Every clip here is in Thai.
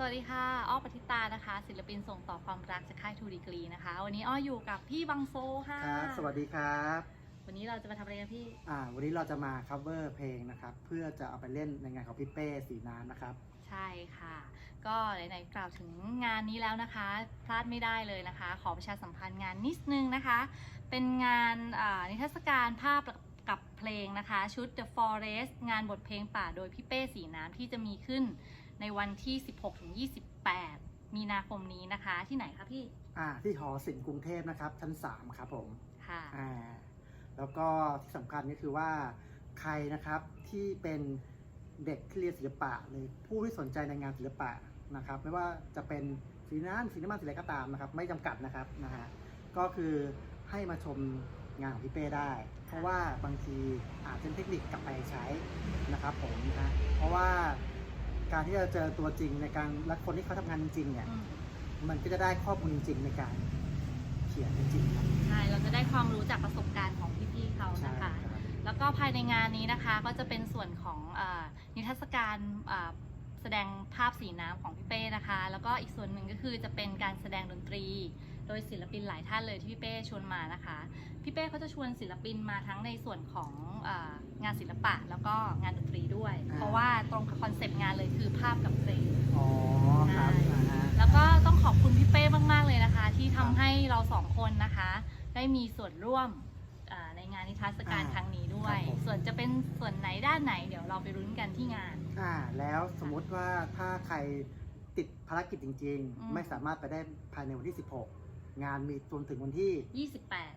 สวัสดีค่ะ อ้อปฏิตานะคะ ศิลปินส่งต่อความรักจากค่ายทูดีกรีนะคะ วันนี้อ้ออยู่กับพี่บังโซค่ะครับ สวัสดีครับ วันนี้เราจะมาทำอะไรกันพี่ อ่า วันนี้เราจะมา cover เพลงนะครับ เพื่อจะเอาไปเล่นในงานของพี่เป้สีน้ำนะครับ ใช่ค่ะ ก็ไหนๆกล่าวถึงงานนี้แล้วนะคะ พลาดไม่ได้เลยนะคะ ขอประชาสัมพันธ์งานนิดนึงนะคะ เป็นงานอ่านิทรรศการภาพกับเพลงนะคะ ชุด The Forest งานบทเพลงป่าโดยพี่เป้สีน้ำที่จะมีขึ้น ในวันที่ 16-28 มีนาคมนี้นะคะ ที่ไหนคะพี่ อ่าที่หอศิลป์กรุงเทพนะครับ ชั้น 3 ครับผมค่ะ อ่าแล้วก็ที่สำคัญก็คือว่าใครนะครับที่เป็นเด็กที่เรียนศิลปะหรือผู้ที่สนใจในงานศิลปะนะครับ ไม่ว่าจะเป็นสีน้ำสีน้ำมันสีอะไรก็ตามนะครับ ไม่จำกัดนะครับนะฮะก็คือให้มาชมงานของพี่เป้ได้ เพราะว่าบางทีอาจเป็นเทคนิคกลับไปใช้นะครับผมนะฮะเพราะว่า การที่จะเจอตัวจริงในการและคนที่เขาทำงานจริงๆเนี่ยอืมมันก็จะได้ข้อมูลจริงๆในการเขียนจริงๆครับใช่เราจะได้ความรู้จากประสบการณ์ของพี่ๆเขาใช่นะคะครับ แล้วก็ภายในงานนี้นะคะก็จะเป็นส่วนของอานิทรรศการอ่าแสดงภาพสีน้ำของพี่เป้นะคะ แล้วก็อีกส่วนหนึ่งก็คือจะเป็นการแสดงดนตรี โดยศิลปินหลายท่านเลยที่พี่เป้ชวนมานะคะ พี่เป้เขาจะชวนศิลปินมาทั้งในส่วนของอางานศิลปะแล้วก็งานดนตรีด้วยอ่าเพราะว่าตรงกับคอนเซปต์งานเลยคือภาพกับเพลงอ๋อครับใช่นะฮะแล้วก็ต้องขอบคุณพี่เป้มาก ๆ เลยนะคะ ที่ทำให้เราสองคนนะคะ ได้มีส่วนร่วมอ่าในงานนิทรรศการอ่าครั้งนี้ด้วยครับผมส่วนจะเป็นส่วนไหนด้านไหนเดี๋ยวเราไปรุ้นกันที่งานอ่าแล้วสมมุติว่าถ้าใครติดภารกิจจริงอืมๆไม่สามารถไปได้ภายในวันที่ 16 งานมีจนถึงวันที่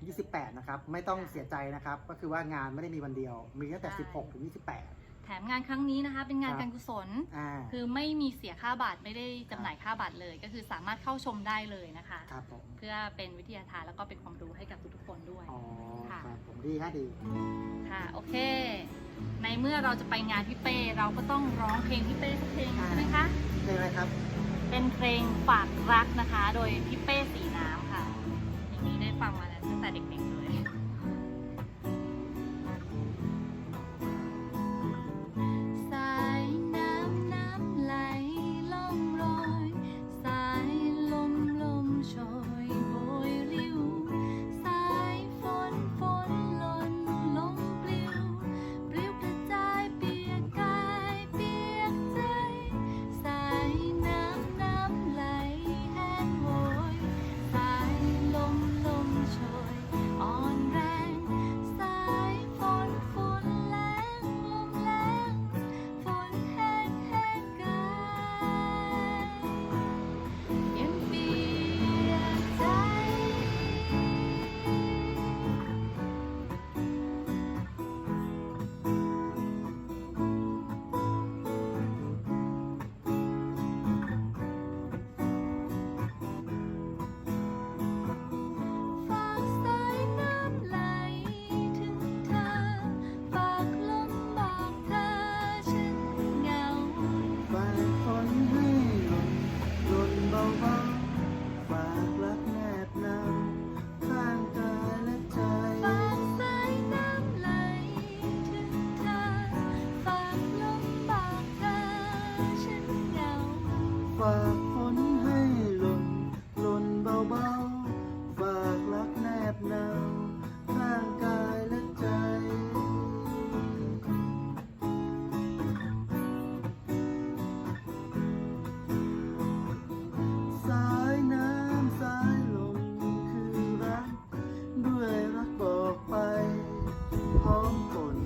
28 28 นะครับ ไม่ต้องค่ะเสียใจนะครับ ก็คือว่างานไม่ได้มีวันเดียว มีตั้งแต่ใช่16 ถึง 28 แถมงานครั้งนี้นะคะ เป็นงานครับการกุศลอ่าคือไม่มีเสียค่าบัตรไม่ได้จำหน่ายค่าบัตรเลย ก็คือสามารถเข้าชมได้เลยนะคะครับผมเพื่อเป็นวิทยาทานแล้วก็เป็นความรู้ให้กับทุกๆคนด้วยอ๋อค่ะครับผมดีฮะดีค่ะโอเค ในเมื่อเราจะไปงานพี่เป้เราก็ต้องร้องเพลงพี่เป้สักเพลงอ่าใช่ไหมคะเพลงอะไรครับ เป็นเพลงฝากรักนะคะ โดยพี่เป้ ฝากฝนให้หล่นหล่นเบาๆ ฝากรักแนบหนาวข้างกายและใจ สายน้ำสายลมคือรัก ด้วยรักบอกไป พร้อมฝน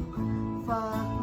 ฝาก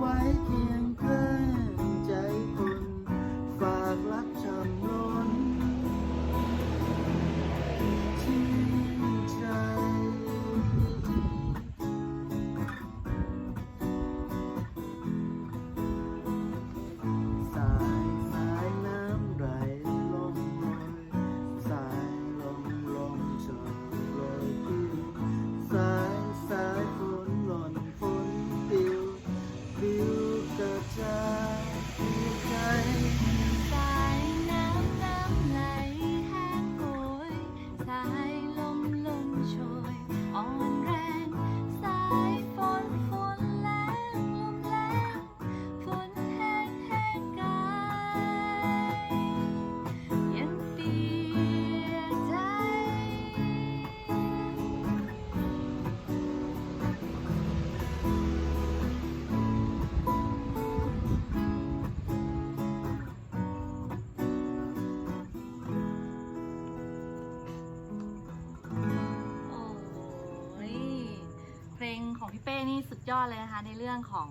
พี่เป้นี่สุดยอดเลยนะคะในเรื่องของ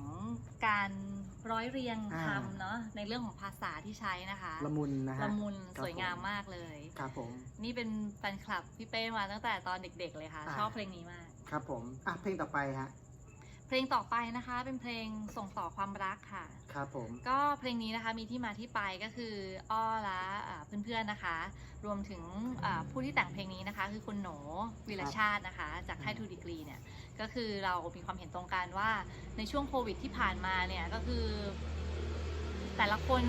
การร้อยเรียงอ่าคำเนาะในเรื่องของภาษาที่ใช้นะคะละมุนนะฮะละมุนครับสวยงามมากเลยครับผมนี่เป็นแฟนคลับพี่เป้มาตั้งแต่ตอนเด็ก ๆ เลยค่ะอ่าชอบเพลงนี้มากครับผมอะเพลงต่อไปฮะเพลงต่อไปนะคะเป็นเพลงส่งต่อความรักค่ะครับผมก็เพลงนี้นะคะมีที่มาที่ไปก็คืออ้อและอ่าเพื่อนๆนะคะ รวมถึงอ่าผู้ที่แต่งเพลงนี้นะคะ คือคุณโหนวิรชาตินะคะ จากค่ายทูดีกรีเนี่ย ก็คือเรามีความเห็นตรงกันว่าในช่วงโควิดที่ผ่านมาเนี่ยก็คือ แต่ละคน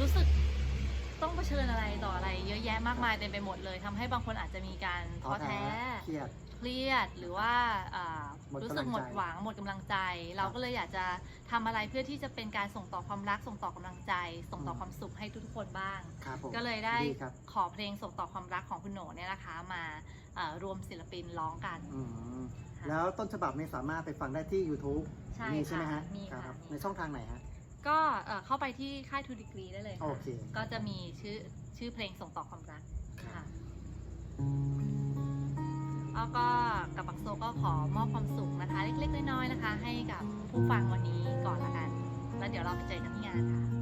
รู้สึกต้องเผชิญอะไรต่ออะไร เยอะแยะมากมายเต็มไปหมดเลยทำให้บางคนอาจจะมีการท้อแท้ เครียด เครียดหรือว่าอ่าหมดรู้สึกกำลังใจหมดหวังหมดกำลังใจ เราก็เลยอยากจะทำอะไรเพื่อที่จะเป็นการส่งต่อความรักส่งต่อกำลังใจ ส่งต่อความสุขให้ทุกๆคนบ้าง ครับผมก็เลยได้ครับขอเพลงส่งต่อความรักของคุณโหนเนี่ยนะคะมาเอ่อรวมศิลปินร้องกัน อืมค่ะ แล้วต้นฉบับเนี่ยสามารถไปฟังได้ที่ YouTube ใช่มีใช่ไหมค่ะฮะมีค่ะรับมี ในช่องทางไหนฮะ ก็เอ่อเข้าไปที่ค่ายทูดีกรีได้เลยโอค่ะเค ก็จะมีชื่อชื่อเพลงส่งต่อความรักครับค่ะแล้วก็กับบักโซก็ขอมอบความสุขนะคะ เล็กๆน้อยๆนะคะ ให้กับผู้ฟังวันนี้ก่อนละกัน แล้วเดี๋ยวเราไปเจอกันที่งานค่ะ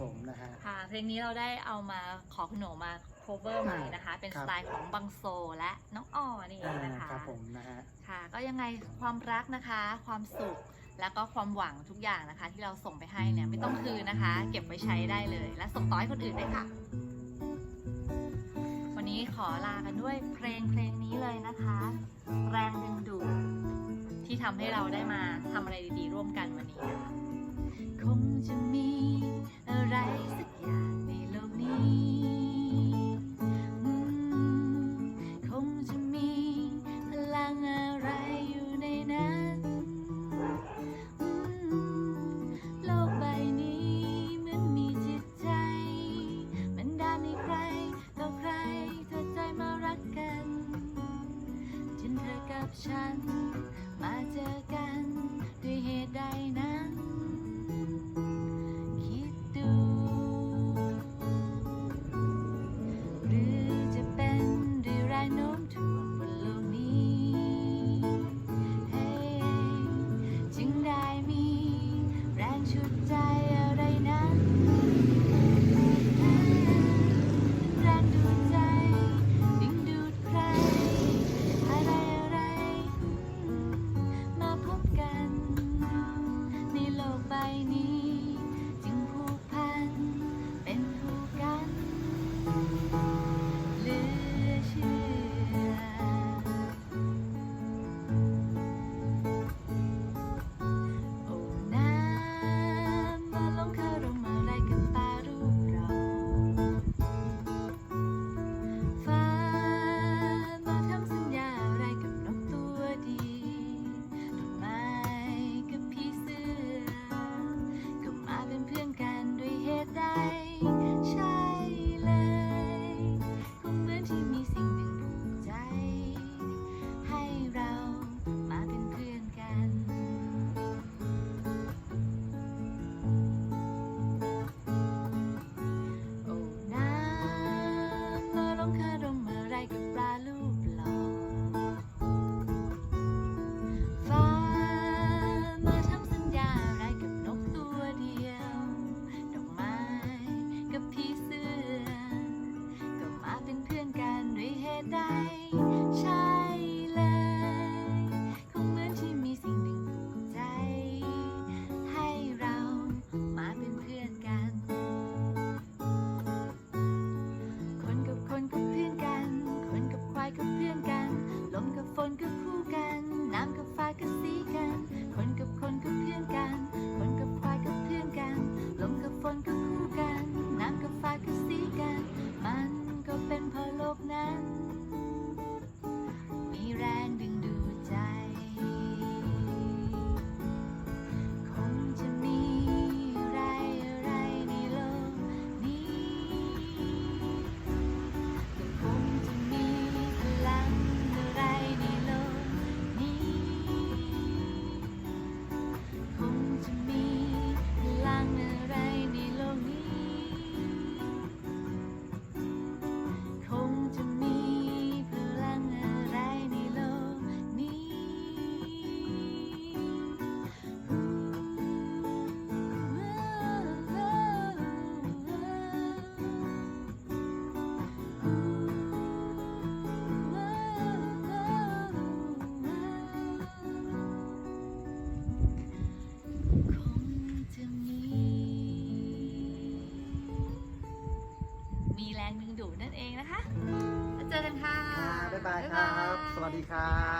ผมนะฮะ ค่ะเพลงนี้เราได้เอามาขอคุณหนมาโคเวอร์ใหม่นะคะ เป็นสไตล์ของบังโซและน้องอ้อนี่นะคะ ครับผมนะฮะ ค่ะ ก็ยังไงความรักนะคะ ความสุขแล้วก็ความหวังทุกอย่างนะคะ ที่เราส่งไปให้เนี่ยไม่ต้องคืนนะคะ เก็บไว้ใช้ได้เลย และส่งต่อให้คนอื่นได้ค่ะ วันนี้ขอลากันด้วยเพลงเพลงนี้เลยนะคะ แรงดึงดูดที่ทำให้เราได้มาทำอะไรดีๆ ร่วมกันวันนี้นะคะ คงจะมีอะไรสักอย่าง เองนะคะแล้วเจอกันค่ะ บ๊ายบายครับ สวัสดีครับ